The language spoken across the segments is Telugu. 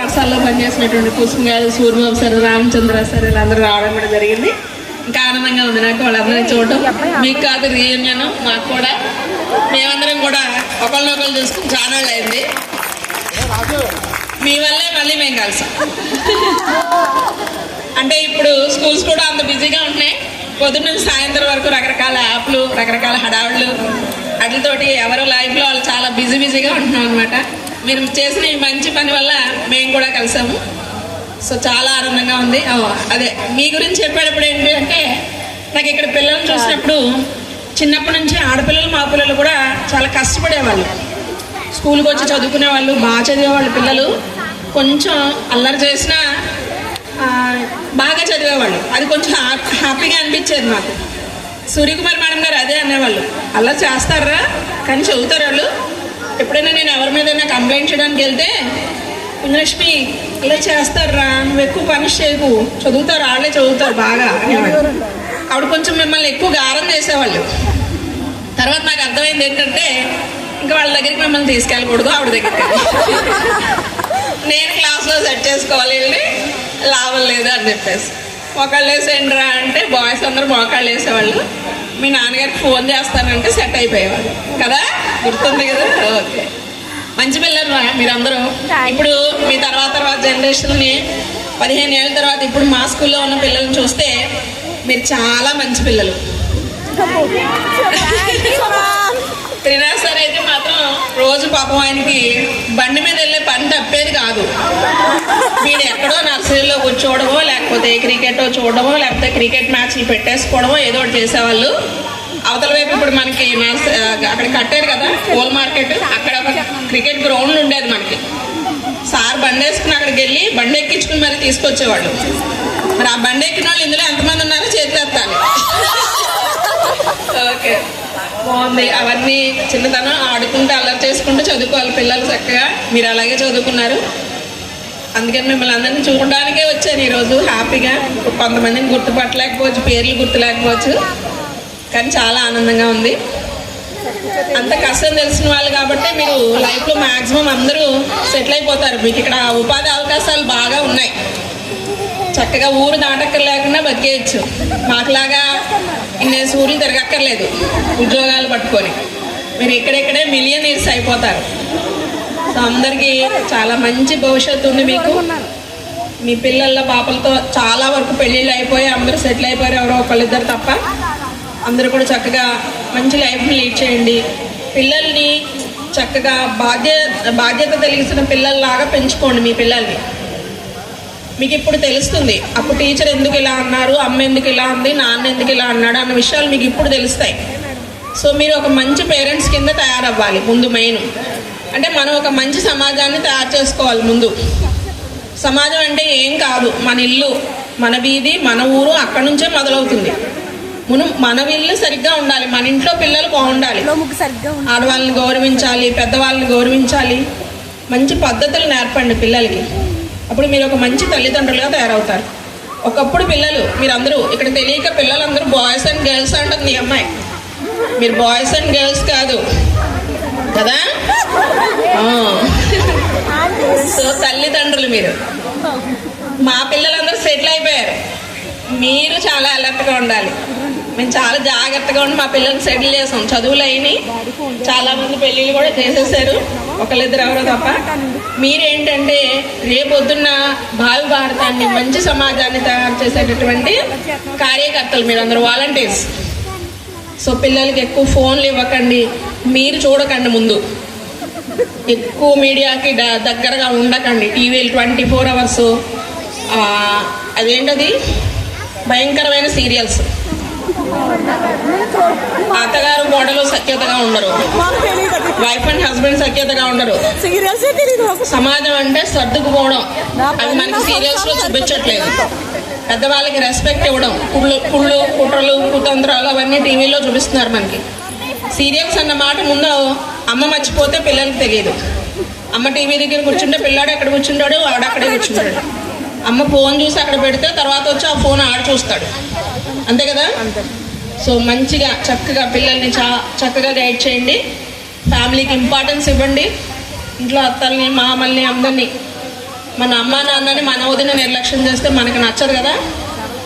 రాష్ట్రాల్లో పనిచేసినటువంటి కుసుమ్ గారు సూర్యబాబు సార్ రామచంద్ర సార్ వీళ్ళందరూ రావడం కూడా జరిగింది. ఇంకా ఆనందంగా ఉంది నాకు వాళ్ళందరినీ చూడటం. మీకు కాదు రీయూనియన్ మాకు కూడా. మేమందరం కూడా ఒకరినొకరు చూసుకుని చాలా అయింది మీ వల్లే మళ్ళీ మేము కలిసాం. అంటే ఇప్పుడు స్కూల్స్ కూడా అంత బిజీగా ఉంటున్నాయి. పొద్దున్న నుంచి సాయంత్రం వరకు రకరకాల యాప్లు రకరకాల హడావుళ్ళు. వాటితోటి ఎవరు లైఫ్లో వాళ్ళు చాలా బిజీ బిజీగా ఉంటున్నాం అనమాట మీరు చేసిన ఈ మంచి పని వల్ల మేము కూడా కలిసాము. సో చాలా ఆనందంగా ఉంది. అదే మీ గురించి చెప్పేటప్పుడు ఏంటి అంటే నాకు ఇక్కడ పిల్లల్ని చూసినప్పుడు చిన్నప్పటి నుంచి ఆడపిల్లలు మా పిల్లలు కూడా చాలా కష్టపడేవాళ్ళు. స్కూల్కి వచ్చి చదువుకునే వాళ్ళు బాగా చదివేవాళ్ళు పిల్లలు. కొంచెం అల్లరి చేసినా బాగా చదివేవాళ్ళు. అది కొంచెం హ్యాపీగా అనిపించేది మాకు. సూర్యకుమార్ మేడం గారు అదే అనేవాళ్ళు. అల్లరి చేస్తారా? కానీ చదువుతారు వాళ్ళు. ఎప్పుడైనా నేను ఎవరి మీదైనా కంప్లైంట్ చేయడానికి వెళ్తే పుణ్యలక్ష్మి ఇలా చేస్తారా? నువ్వు ఎక్కువ పనిష్ చేయకు. చదువుతారు వాళ్ళే చదువుతారు బాగా ఆవిడ కొంచెం మిమ్మల్ని ఎక్కువ గారం చేసేవాళ్ళు. తర్వాత నాకు అర్థమైంది ఏంటంటే ఇంకా వాళ్ళ దగ్గరికి మిమ్మల్ని తీసుకెళ్ళకూడదు ఆవిడ దగ్గరికి. నేను క్లాస్లో సెట్ చేసుకోవాలి వెళ్ళి లాభం లేదు అని చెప్పేసి. మోకాళ్ళు వేసేయండిరా అంటే బాయ్స్ అందరూ మోకాళ్ళు వేసేవాళ్ళు మీ నాన్నగారికి ఫోన్ చేస్తానంటే సెట్ అయిపోయేవాళ్ళు. కదా? గుర్తుంది కదా? ఓకే. మంచి పిల్లలు మీరందరూ. ఇప్పుడు మీ తర్వాత తర్వాత జనరేషన్ని పదిహేను ఏళ్ళ తర్వాత ఇప్పుడు మా స్కూల్లో ఉన్న పిల్లల్ని చూస్తే మీరు చాలా మంచి పిల్లలు. రోజు పాపం ఆయనకి బండి మీద వెళ్ళే పని తప్పేది కాదు. వీడు ఎక్కడో నర్సరీలో కూర్చోవడమో లేకపోతే క్రికెట్ చూడడమో లేకపోతే క్రికెట్ మ్యాచ్లు పెట్టేసుకోవడమో ఏదో ఒకటి చేసేవాళ్ళు. అవతల వైపు ఇప్పుడు మనకి అక్కడ కట్టారు కదా హోల్ మార్కెట్ అక్కడ ఒక క్రికెట్ గ్రౌండ్ ఉండేది మనకి. సార్ బండి వేసుకుని అక్కడికి వెళ్ళి బండి ఎక్కించుకుని మరి తీసుకొచ్చేవాళ్ళు. మరి ఆ బండి ఎక్కిన వాళ్ళు ఇందులో ఎంతమంది ఉన్నారో చేతిస్తాను ఓకే. బాగుంది. అవన్నీ చిన్నతనం ఆడుకుంటూ అల్లరి చదువుకోవాలి పిల్లలు చక్కగా మీరు అలాగే చదువుకున్నారు. అందుకని మిమ్మల్ని అందరినీ చూడడానికే వచ్చాను ఈరోజు హ్యాపీగా. కొంతమందిని గుర్తుపట్టలేకపోవచ్చు పేర్లు గుర్తులేకపోవచ్చు. కానీ చాలా ఆనందంగా ఉంది. అంత కష్టం తెలిసిన వాళ్ళు కాబట్టి మీరు లైఫ్లో మ్యాక్సిమం అందరూ సెటిల్ అయిపోతారు. మీకు ఇక్కడ ఉపాధి అవకాశాలు బాగా ఉన్నాయి. చక్కగా ఊరు దాటక్కర్ లేకుండా బతికేయచ్చు. మాకులాగా ఇన్ని ఊర్లు తిరగక్కర్లేదు ఉద్యోగాలు పట్టుకొని. మీరు ఇక్కడెక్కడే మిలియన్ ఇయర్స్ అయిపోతారు. సో అందరికీ చాలా మంచి భవిష్యత్తు ఉంది మీకు. మీ పిల్లల పాపలతో చాలా వరకు పెళ్ళిళ్ళు అయిపోయి అందరూ సెటిల్ అయిపోయారు ఎవరో ఒకళ్ళిద్దరు తప్ప. అందరూ కూడా చక్కగా మంచి లైఫ్ని లీడ్ చేయండి. పిల్లల్ని చక్కగా బాధ్యత బాధ్యత తెలిసిన పిల్లల్లాగా పెంచుకోండి మీ పిల్లల్ని. మీకు ఇప్పుడు తెలుస్తుంది అప్పుడు టీచర్ ఎందుకు ఇలా అన్నారు అమ్మ ఎందుకు ఇలా ఉంది నాన్న ఎందుకు ఇలా అన్నాడు అన్న విషయాలు మీకు ఇప్పుడు తెలుస్తాయి. సో మీరు ఒక మంచి పేరెంట్స్ కింద తయారవ్వాలి ముందు మెయిన్. అంటే మనం ఒక మంచి సమాజాన్ని తయారు చేసుకోవాలి ముందు. సమాజం అంటే ఏం కాదు. మన ఇల్లు మన వీధి మన ఊరు అక్కడ నుంచే మొదలవుతుంది. మనం మన ఇల్లు సరిగ్గా ఉండాలి. మన ఇంట్లో పిల్లలు బాగుండాలి. ఆడవాళ్ళని గౌరవించాలి పెద్దవాళ్ళని గౌరవించాలి. మంచి పద్ధతులు నేర్పండి పిల్లలకి. అప్పుడు మీరు ఒక మంచి తల్లిదండ్రులుగా తయారవుతారు. ఒకప్పుడు పిల్లలు మీరందరూ ఇక్కడ తెలియక పిల్లలందరూ బాయ్స్ అండ్ గర్ల్స్ అంటుంది అమ్మాయి. మీరు బాయ్స్ అండ్ గర్ల్స్ కాదు. కదా. సో తల్లిదండ్రులు మీరు. మా పిల్లలందరూ సెటిల్ అయిపోయారు. మీరు చాలా అలర్ట్గా ఉండాలి. మేము చాలా జాగ్రత్తగా ఉండి మా పిల్లల్ని సెటిల్ చేసాం. చదువులు అయినాయి. చాలా మంది పెళ్ళిళ్ళు కూడా చేసేసారు. ఒకళ్ళిద్దరు ఎవరో తప్ప. మీరేంటంటే రేపొద్దున్న భావి భారతాన్ని మంచి సమాజాన్ని తయారు చేసేటటువంటి కార్యకర్తలు మీరందరూ వాలంటీర్స్. సో పిల్లలకి ఎక్కువ ఫోన్లు ఇవ్వకండి. మీరు చూడకండి ముందు. ఎక్కువ మీడియాకి దగ్గరగా ఉండకండి. టీవీలు ట్వంటీ ఫోర్ అవర్స్ అదేంటది? భయంకరమైన సీరియల్స్ అత్తగారు మోడలు సఖ్యతగా ఉండరు. వైఫ్ అండ్ హస్బెండ్ సఖ్యతగా ఉండరు. సమాజం అంటే సర్దుకుపోవడం. అది మనకి సీరియల్స్లో చూపించట్లేదు. పెద్దవాళ్ళకి రెస్పెక్ట్ ఇవ్వడం. కుళ్ళు కుళ్ళు కుట్రలు కుతంత్రాలు అవన్నీ టీవీలో చూపిస్తున్నారు మనకి. సీరియల్స్ అన్న మాట ముందు అమ్మ మర్చిపోతే పిల్లలకి తెలియదు. అమ్మ టీవీ దగ్గర కూర్చుంటే పిల్లాడు ఎక్కడ కూర్చుంటాడు ఆవిడ అక్కడే కూర్చుంటాడు. అమ్మ ఫోన్ చూసి అక్కడ పెడితే తర్వాత వచ్చి ఆ ఫోన్ ఆడ చూస్తాడు. అంతే కదా? సో మంచిగా చక్కగా పిల్లల్ని చా చక్కగా గైడ్ చేయండి. ఫ్యామిలీకి ఇంపార్టెన్స్ ఇవ్వండి. ఇంట్లో అత్తల్ని మామల్ని అందరినీ. మన అమ్మ నాన్నని మన వదిన నిర్లక్ష్యం చేస్తే మనకి నచ్చదు కదా?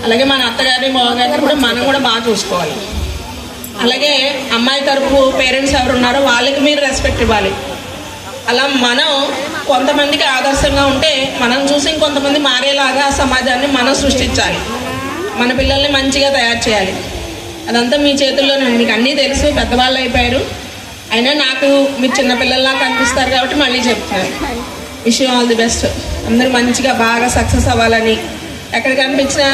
అలాగే మన అత్తగారిని బావగారిని కూడా మనం కూడా బాగా చూసుకోవాలి. అలాగే అమ్మాయి తరపు పేరెంట్స్ ఎవరు ఉన్నారో వాళ్ళకి మీరు రెస్పెక్ట్ ఇవ్వాలి. అలా మనం కొంతమందికి ఆదర్శంగా ఉంటే మనం చూసి ఇంకొంతమంది మారేలాగా సమాజాన్ని మనం సృష్టించాలి. మన పిల్లల్ని మంచిగా తయారు చేయాలి. అదంతా మీ చేతుల్లోనే మీకు అన్నీ తెలుసు. పెద్దవాళ్ళు అయిపోయారు. అయినా నాకు మీరు చిన్న పిల్లల్లా కనిపిస్తారు కాబట్టి మళ్ళీ చెప్తున్నాను. విషయం ఆల్ ది బెస్ట్ అందరూ మంచిగా బాగా సక్సెస్ అవ్వాలని. ఎక్కడ కనిపించినా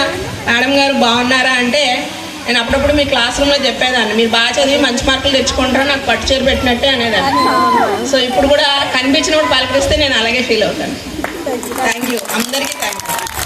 మేడం గారు బాగున్నారా అంటే నేను అప్పుడప్పుడు మీ క్లాస్ రూమ్లో చెప్పేదాన్ని. మీరు బాగా చదివి మంచి మార్కులు తెచ్చుకుంటారా నాకు పట్టు చీర పెట్టినట్టే అనేదాన్ని. సో ఇప్పుడు కూడా కనిపించినప్పుడు పలకరిస్తే నేను అలాగే ఫీల్ అవుతాను. థ్యాంక్ యూ అందరికీ థ్యాంక్ యూ